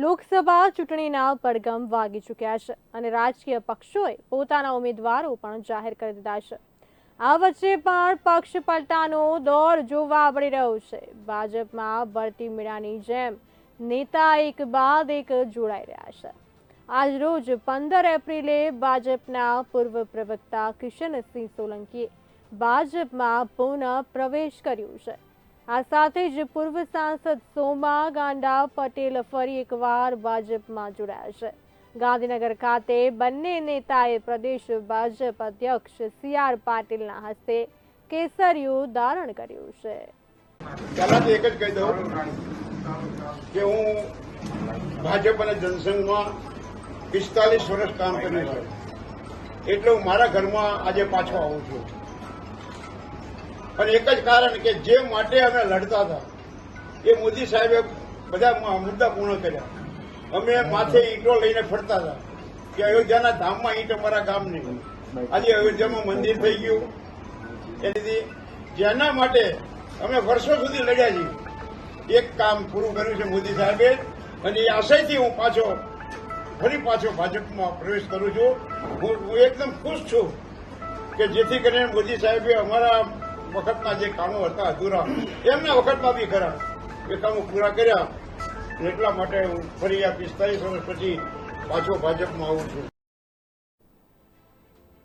લોકસભા ચૂંટણીના પડઘમ વાગી ચૂક્યા છે અને રાજકીય પક્ષોએ પોતાના ઉમેદવારો પણ જાહેર કરી દીધા છે. આ વચ્ચે પણ પક્ષ પલટાનો દોર જોવા મળી રહ્યો છે. ભાજપમાં ભરતી મેળાની જેમ નેતા એક બાદ એક જોડાઈ રહ્યા છે. આજરોજ પંદર એપ્રિલે ભાજપના પૂર્વ પ્રવક્તા કિશનસિંહ સોલંકીએ ભાજપમાં પુનઃ પ્રવેશ કર્યો છે. આ સાથે જ પૂર્વ સાંસદ સોમા ગાંડા પટેલ ફરી એકવાર ભાજપમાં જોડાયા છે. ગાંધીનગર ખાતે બંને નેતાએ પ્રદેશ ભાજપ અધ્યક્ષ સી આર પાટીલના હસ્તે કેસરિયું ધારણ કર્યું છે. એક જ કહી દઉં કે હું ભાજપ અને જનસંઘમાં પિસ્તાલીસ વર્ષ કામ કર્યું છે. એટલે હું મારા ઘરમાં આજે પાછો આવું છું. અને એક જ કારણ કે જે માટે અમે લડતા હતા, એ મોદી સાહેબે બધા મુદ્દા પૂર્ણ કર્યા. અમે માથે ઈંટો લઈને ફરતા હતા કે અયોધ્યાના ધામમાં ઈંટ અમારા ગામની આજે અયોધ્યામાં મંદિર થઈ ગયું. એથી જેના માટે અમે વર્ષો સુધી લડ્યા છીએ. એક કામ પૂરું કર્યું છે મોદી સાહેબે અને એ આશયથી હું પાછો, ફરી પાછો ભાજપમાં પ્રવેશ કરું છું. હું એકદમ ખુશ છું કે જેથી કરીને મોદી સાહેબે અમારા વખતના જે કામો હતા, અધૂરા, એમના વખતમાં બી ખરા. એ કામો પૂરા કર્યા. એટલા માટે હું ફરી આ પિસ્તાલીસ વર્ષ પછી પાછો ભાજપમાં આવું છું.